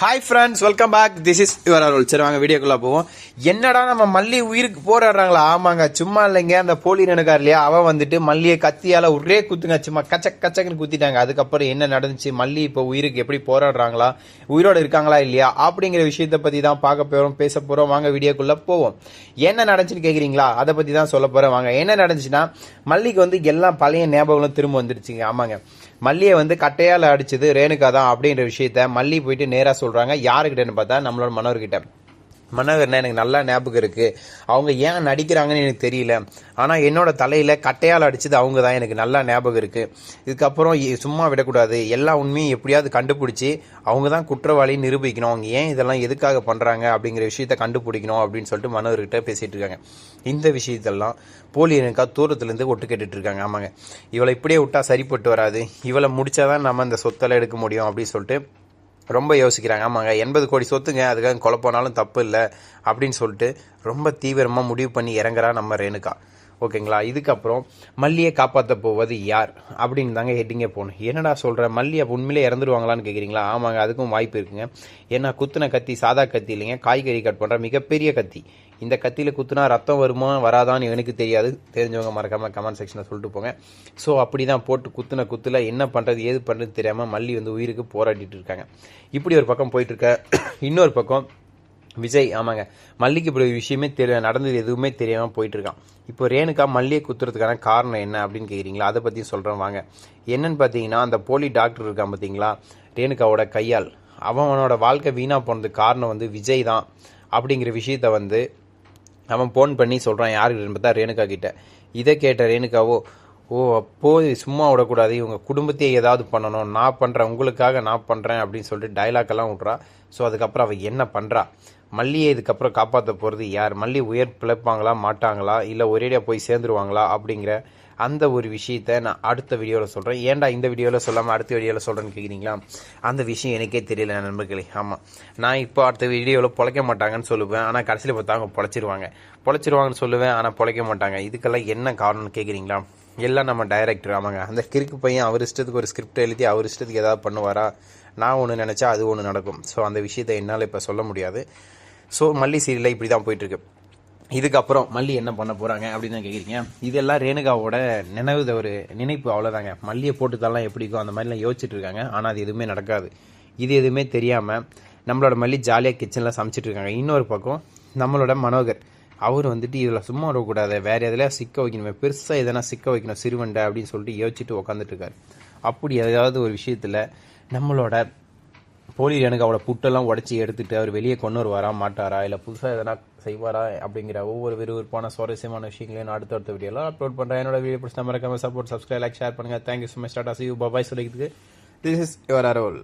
Hi friends welcome back this is your Arul சரி வாங்க வீடியோக்குள்ளே போவோம். என்னடா நம்ம மல்லி உயிருக்கு போராடுறாங்களா? ஆமாங்க சும்மா இல்லைங்க. அந்த போலி நினைக்கார் இல்லையா? அவன் வந்துட்டு மல்லியை கத்தியால் ஒரே குத்துங்க சும்மா கச்சக் கச்சக்குன்னு குத்திட்டாங்க. அதுக்கப்புறம் என்ன நடந்துச்சு? மல்லி இப்போ உயிருக்கு எப்படி போராடுறாங்களா? உயிரோட இருக்காங்களா இல்லையா? அப்படிங்கிற விஷயத்தை பற்றி தான் பார்க்க போகிறோம் பேச போகிறோம் வாங்க வீடியோக்குள்ளே போவோம். என்ன நடந்துச்சுன்னு கேட்குறீங்களா அதை பற்றி தான் சொல்ல போகிறேன் வாங்க என்ன நடந்துச்சுன்னா மல்லிக்கு வந்து எல்லாம் பழைய ஞாபகங்களும் திரும்ப வந்துருச்சுங்க. ஆமாங்க. மல்லியை வந்து கட்டையால் அடிச்சது ரேணுகா தான் அப்படின்ற விஷயத்த மல்லி போயிட்டு நேராக சொல்கிறாங்க யாருக்கிட்டன்னு பார்த்தா நம்மளோட மனோர்கிட்ட மனோகர்னா எனக்கு நல்லா ஞாபகம் இருக்குது அவங்க ஏன் நடிக்கிறாங்கன்னு எனக்கு தெரியல. ஆனால் என்னோட தலையில் கட்டையால் அடிச்சது அவங்க தான் எனக்கு நல்லா ஞாபகம் இருக்குது இதுக்கப்புறம் சும்மா விடக்கூடாது. எல்லா உண்மையும் எப்படியாவது கண்டுபிடிச்சி அவங்க தான் குற்றவாளி நிரூபிக்கணும். அவங்க ஏன் இதெல்லாம் எதுக்காக பண்ணுறாங்க அப்படிங்கிற விஷயத்த கண்டுபிடிக்கணும் அப்படின்னு சொல்லிட்டு மனோகர்கிட்ட பேசிகிட்டு இருக்காங்க. இந்த விஷயத்தெல்லாம் போலி எனக்கா தூரத்துல ஒட்டு கேட்டுட்டு இருக்காங்க. ஆமாங்க. இவளை இப்படியே விட்டா சரிப்பட்டு வராது. இவளை முடிச்சாதான் நம்ம இந்த சொத்தெல்லாம் எடுக்க முடியும் அப்படின்னு சொல்லிட்டு ரொம்ப யோசிக்கிறாங்க. ஆமாங்க எண்பது கோடி சொத்துங்க அதுக்காக கொலை போனாலும் தப்பு இல்லை அப்படின்னு சொல்லிட்டு ரொம்ப தீவிரமாக முடிவு பண்ணி இறங்குறா நம்ம ரேணுகா. ஓகேங்களா? இதுக்கப்புறம் மல்லியை காப்பாற்ற போவது யார்? அப்படின்னு தாங்க ஹெட்டிங்கே போகணும். என்னடா சொல்கிற மல்லி அப்போ உண்மையிலே இறந்துருவாங்களான்னு கேட்குறீங்களா ஆமாங்க அதுக்கும் வாய்ப்பு இருக்குங்க. ஏன்னா குத்துன கத்தி சாதா கத்தி இல்லைங்க. காய்கறி கட் பண்ணுற மிகப்பெரிய கத்தி. இந்த கத்தியில் குத்துனா ரத்தம் வருமா வராதான்னு எனக்கு தெரியாது. தெரிஞ்சவங்க மறக்காமல் கமெண்ட் செக்ஷனில் சொல்லிட்டு போங்க. ஸோ அப்படி தான் போட்டு குத்துன குத்தில் என்ன பண்ணுறது ஏது பண்ணுறது தெரியாமல் மல்லி வந்து உயிருக்கு போராடிட்டு இருக்காங்க. இப்படி ஒரு பக்கம் போயிட்டுருக்க இன்னொரு பக்கம் விஜய் ஆமாங்க. மல்லிக்கு இப்படி ஒரு விஷயமே தெரிய நடந்தது எதுவுமே தெரியாமல் போயிட்டுருக்கான். இப்போ ரேணுகா மல்லியை குத்துறதுக்கான காரணம் என்ன அப்படின்னு கேட்குறீங்களா அதை பற்றி சொல்கிறேன் வாங்க. என்னன்னு பார்த்தீங்கன்னா அந்த போலி டாக்டர் இருக்கான் பார்த்தீங்களா ரேணுகாவோட கையால். அவனோட வாழ்க்கை வீணாக போனதுக்கு காரணம் வந்து விஜய் தான். அப்படிங்கிற விஷயத்த வந்து அவன் ஃபோன் பண்ணி சொல்கிறான் யாருக்கிட்ட பார்த்தா ரேணுகா கிட்ட. இதை கேட்ட ரேணுகாவோ ஓ அப்போது சும்மா விடக்கூடாது. இவங்க குடும்பத்தையே ஏதாவது பண்ணணும். நான் பண்ணுறேன் உங்களுக்காக நான் பண்ணுறேன் அப்படின்னு சொல்லிட்டு டைலாக் எல்லாம் விட்றா. ஸோ அதுக்கப்புறம் அவள் என்ன பண்ணுறா மல்லியை இதுக்கப்புறம் காப்பாற்ற போகிறது யார்? மல்லி உயர் பிழைப்பாங்களா மாட்டாங்களா? இல்லை ஒரேடியாக போய் சேர்ந்துருவாங்களா? அப்படிங்கிற அந்த ஒரு விஷயத்த நான் அடுத்த வீடியோவில் சொல்கிறேன் ஏன்டா இந்த வீடியோவில் சொல்லாமல் அடுத்த வீடியோவில் சொல்கிறேன்னு கேட்குறீங்களா அந்த விஷயம் எனக்கே தெரியல நண்பர்களே. ஆமாம் நான் இப்போ அடுத்த வீடியோவில் பொழைக்க மாட்டாங்கன்னு சொல்லுவேன். ஆனால் கடைசியில் பார்த்தா அவங்க பொழைச்சிருவாங்க. பொழைச்சிருவாங்கன்னு சொல்லுவேன் ஆனால் பொழைக்க மாட்டாங்க. இதுக்கெல்லாம் என்ன காரணம்னு கேட்குறீங்களா எல்லாம் நம்ம டைரக்டர் ஆமாங்க. அந்த கிறுக்கு பையன் அவர் இஷ்டத்துக்கு ஒரு ஸ்கிரிப்ட் எழுதி அவர் இஷ்டத்துக்கு ஏதாவது பண்ணுவாரா? நான் ஒன்று நினச்சா அது ஒன்று நடக்கும். ஸோ அந்த விஷயத்தை என்னால் இப்போ சொல்ல முடியாது. ஸோ மல்லி சீரியலில் இப்படி தான் போயிட்டுருக்கு. இதுக்கப்புறம் மல்லி என்ன பண்ண போகிறாங்க அப்படின்னு தான் கேக்குறீங்க. இதெல்லாம் ரேணுகாவோட நினைவு ஒரு நினைப்பு அவ்வளோதாங்க மல்லியை போட்டு தரலாம் எப்படி இருக்கும் அந்த மாதிரிலாம் யோசிச்சுட்டு இருக்காங்க. ஆனால் அது எதுவுமே நடக்காது. இது எதுவுமே தெரியாமல் நம்மளோட மல்லி ஜாலியாக கிச்சனில் சமைச்சிட்டு இருக்காங்க. இன்னொரு பக்கம் நம்மளோட மனோகர். அவர் வந்துட்டு இதில் சும்மா வரக்கூடாது வேறு எதுலயா சிக்க வைக்கணுமே. பெருசாக எதனா சிக்க வைக்கணும் சிறுவண்டை அப்படின்னு சொல்லிட்டு யோசிச்சுட்டு உக்காந்துட்டு இருக்காரு. அப்படி ஏதாவது ஒரு விஷயத்தில் நம்மளோட போலி எனக்கு அவளை புட்டெல்லாம் உடச்சி எடுத்துட்டு அவர் வெளியே கொண்டு வருவாரா மாட்டாரா இல்லை புதுசாக எதனா செய்வாரா அப்படிங்கிற ஒவ்வொரு விறுவிறுப்பான சுவாரஸ்யமான விஷயங்களையும் நான் அடுத்த வீடியோலாம் அப்லோட் பண்ணுறேன் என்னோட வீடியோ பிடிச்ச மறக்காம சப்போர்ட் சப்ஸ்கிரைப் லைக் ஷேர் பண்ணுங்க. Thank you so much tata see you bye சொல்லிக்கிறதுக்கு. This is your Arrol